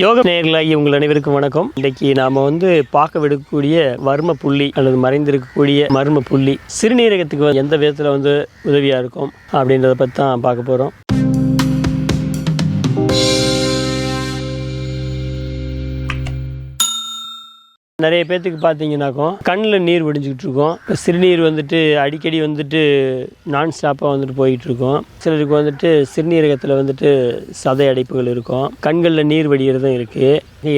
யோக நேர்களாகி உங்கள் அனைவருக்கும் வணக்கம். இன்றைக்கு நாம வந்து பார்க்க விடக்கூடிய வர்ம புள்ளி அல்லது மறைந்திருக்கக்கூடிய மர்ம புள்ளி. சிறுநீரகத்துக்கு எந்த விதத்தில் வந்து உதவியாக இருக்கும் அப்படின்றத பற்றி தான் பார்க்க போகிறோம் நிறைய பேர்த்துக்கு பார்த்தீங்கன்னாக்கும் கண்ணில் நீர் வடிஞ்சிக்கிட்டு இருக்கும் சிறுநீர் வந்துட்டு அடிக்கடி வந்துட்டு நான் ஸ்டாப்பாக வந்துட்டு போயிட்டு இருக்கும் சிலருக்கு வந்துட்டு சிறுநீரகத்தில் வந்துட்டு சதை அடைப்புகள் இருக்கும். கண்களில் நீர் வடிகிறதும் இருக்குது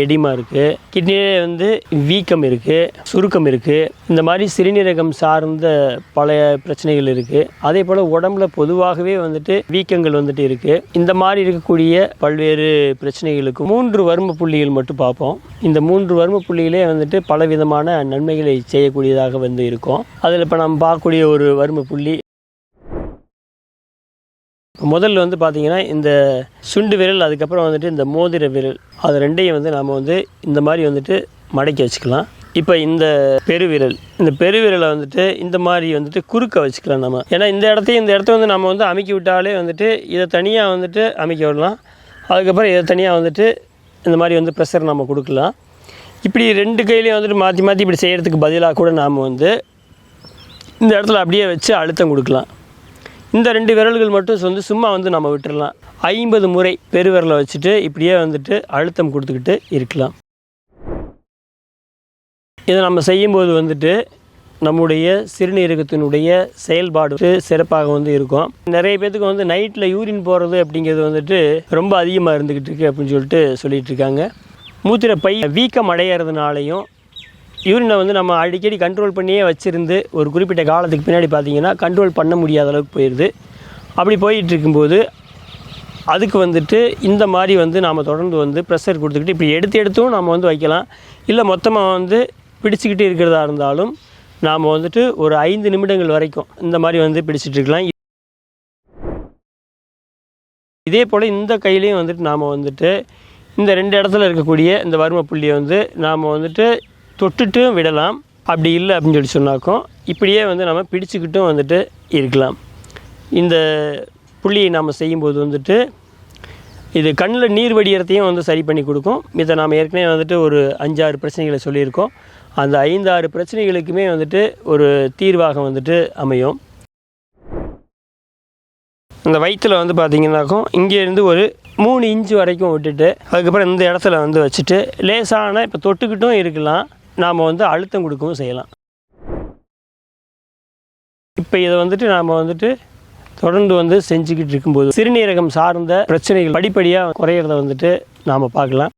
எடிமா இருக்குது கிட்னிலே வந்து வீக்கம் இருக்குது சுருக்கம் இருக்குது இந்த மாதிரி சிறுநீரகம் சார்ந்த பல பிரச்சனைகள் இருக்குது அதே போல் உடம்புல பொதுவாகவே வந்துட்டு வீக்கங்கள் வந்துட்டு இருக்குது இந்த மாதிரி இருக்கக்கூடிய பல்வேறு பிரச்சனைகளுக்கு மூன்று வர்ம புள்ளிகள் மட்டும் பார்ப்போம். இந்த மூன்று வர்ம புள்ளிகளே வந்துட்டு பல விதமான நன்மைகளை செய்யக்கூடியதாக வந்து இருக்கும். அதில் இப்போ நம்ம பார்க்கக்கூடிய ஒரு வறுமை புள்ளி. முதல்ல வந்து பார்த்தீங்கன்னா இந்த சுண்டு விரல் அதுக்கப்புறம் வந்துட்டு இந்த மோதிர விரல் அது ரெண்டையும் வந்து நாம் வந்து இந்த மாதிரி வந்துட்டு மடக்கி வச்சுக்கலாம். இப்போ இந்த பெருவிரல் இந்த பெருவிரலை வந்துட்டு இந்த மாதிரி வந்துட்டு குறுக்க வச்சுக்கலாம் நம்ம ஏன்னா இந்த இடத்தையும் இந்த இடத்த வந்து நம்ம வந்து அமைக்கி விட்டாலே வந்துட்டு இதை தனியாக வந்துட்டு அமைக்க விடலாம். அதுக்கப்புறம் இதை தனியாக வந்துட்டு இந்த மாதிரி வந்து ப்ரெஷர் நம்ம கொடுக்கலாம். இப்படி ரெண்டு கையிலையும் வந்துட்டு மாற்றி மாற்றி இப்படி செய்கிறதுக்கு பதிலாக கூட நாம் வந்து இந்த இடத்துல அப்படியே வச்சு அழுத்தம் கொடுக்கலாம். இந்த ரெண்டு விரல்கள் மட்டும் வந்து சும்மா வந்து நம்ம விட்டுடலாம் ஐம்பது முறை பெருவிரலை வச்சுட்டு இப்படியே வந்துட்டு அழுத்தம் கொடுத்துக்கிட்டு இருக்கலாம். இதை நம்ம செய்யும்போது வந்துட்டு நம்முடைய சிறுநீரகத்தினுடைய செயல்பாடு சிறப்பாக வந்து இருக்கும். நிறைய பேத்துக்கு வந்து நைட்டில் யூரின் போகிறது அப்படிங்கிறது வந்துட்டு ரொம்ப அதிகமாக இருந்துக்கிட்டு இருக்கு அப்படின்னு சொல்லிட்டு சொல்லிகிட்டு இருக்காங்க. மூத்திர பை வீக்கம் அடையிறதுனாலையும் யூரினை வந்து நம்ம அடிக்கடி கண்ட்ரோல் பண்ணியே வச்சுருந்து ஒரு குறிப்பிட்ட காலத்துக்கு பின்னாடி பார்த்திங்கன்னா கண்ட்ரோல் பண்ண முடியாத அளவுக்கு போயிடுது. அப்படி போயிட்டு இருக்கும்போது அதுக்கு வந்துட்டு இந்த மாதிரி வந்து நாம் தொடர்ந்து வந்து ப்ரெஷர் கொடுத்துக்கிட்டு இப்படி எடுத்து எடுத்தும் நாம் வந்து வைக்கலாம். இல்லை மொத்தமாக வந்து பிடிச்சிக்கிட்டு இருக்கிறதா இருந்தாலும் நாம் வந்துட்டு ஒரு ஐந்து நிமிடங்கள் வரைக்கும் இந்த மாதிரி வந்து பிடிச்சிட்டு இருக்கலாம். இதே போல் இந்த கையிலையும் வந்துட்டு நாம் வந்துட்டு இந்த ரெண்டு இடத்துல இருக்கக்கூடிய இந்த வறும புள்ளியை வந்து நாம் வந்துட்டு தொட்டுட்டும் விடலாம். அப்படி இல்லை அப்படின்னு சொல்லி சொன்னாக்கும் இப்படியே வந்து நம்ம பிடிச்சிக்கிட்டும் வந்துட்டு இருக்கலாம். இந்த புள்ளியை நாம் செய்யும்போது வந்துட்டு இது கண்ணில் நீர் வடிகிறதையும் வந்து சரி பண்ணி கொடுக்கும். இதை நாம் ஏற்கனவே வந்துட்டு ஒரு அஞ்சாறு பிரச்சனைகளை சொல்லியிருக்கோம். அந்த ஐந்தாறு பிரச்சனைகளுக்குமே வந்துட்டு ஒரு தீர்வாக வந்துட்டு அமையும். இந்த வயிற்றில் வந்து பார்த்தீங்கன்னாக்கும் இங்கேருந்து ஒரு மூணு இன்ச்சு வரைக்கும் விட்டுட்டு அதுக்கப்புறம் இந்த இடத்துல வந்து வச்சுட்டு லேசான இப்போ தொட்டுக்கிட்டும் இருக்கலாம். நாம் வந்து அழுத்தம் கொடுக்கவும் செய்யலாம். இப்போ இதை வந்துட்டு நாம் வந்துட்டு தொடர்ந்து வந்து செஞ்சுக்கிட்டு இருக்கும்போது சிறுநீரகம் சார்ந்த பிரச்சனைகள் படிப்படியாக குறையிறத வந்துட்டு நாம் பார்க்கலாம்.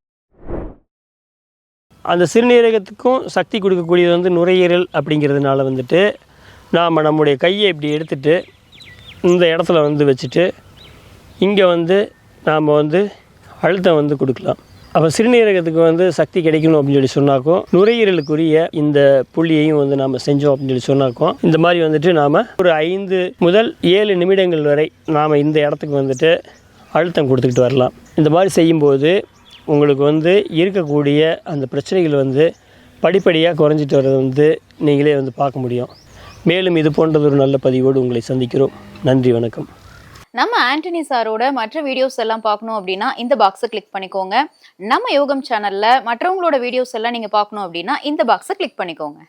அந்த சிறுநீரகத்துக்கும் சக்தி கொடுக்கக்கூடியது வந்து நுரையீரல் அப்படிங்கிறதுனால வந்துட்டு நாம் நம்முடைய கையை இப்படி எடுத்துட்டு இந்த இடத்துல வந்து வச்சுட்டு இங்கே வந்து நாம் வந்து அழுத்தம் வந்து கொடுக்கலாம். அப்போ சிறுநீரகத்துக்கு வந்து சக்தி கிடைக்கணும் அப்படின்னு சொல்லி சொன்னாக்கும் நுரையீரலுக்குரிய இந்த புள்ளியையும் வந்து நாம் செஞ்சோம் அப்படின்னு சொல்லி சொன்னாக்கும் இந்த மாதிரி வந்துட்டு நாம் ஒரு ஐந்து முதல் ஏழு நிமிடங்கள் வரை நாம் இந்த இடத்துக்கு வந்துட்டு அழுத்தம் கொடுத்துக்கிட்டு வரலாம். இந்த மாதிரி செய்யும்போது உங்களுக்கு வந்து இருக்கக்கூடிய அந்த பிரச்சனைகள் வந்து படிப்படியாக குறைஞ்சிட்டு வர்றது வந்து நீங்களே வந்து பார்க்க முடியும். மேலும் இது போன்றது ஒரு நல்ல பதிவோடு உங்களை சந்திக்கிறோம். நன்றி வணக்கம். நம்ம ஆண்டனி சாரோட மற்ற வீடியோஸ் எல்லாம் பார்க்கணும் அப்படின்னா இந்த பாக்ஸை கிளிக் பண்ணிக்கோங்க. நம்ம யோகம் சேனல்ல மற்றவங்களோட வீடியோஸ் எல்லாம் நீங்க பார்க்கணும் அப்படின்னா இந்த பாக்ஸை கிளிக் பண்ணிக்கோங்க.